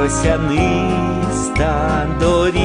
росяниста доріжка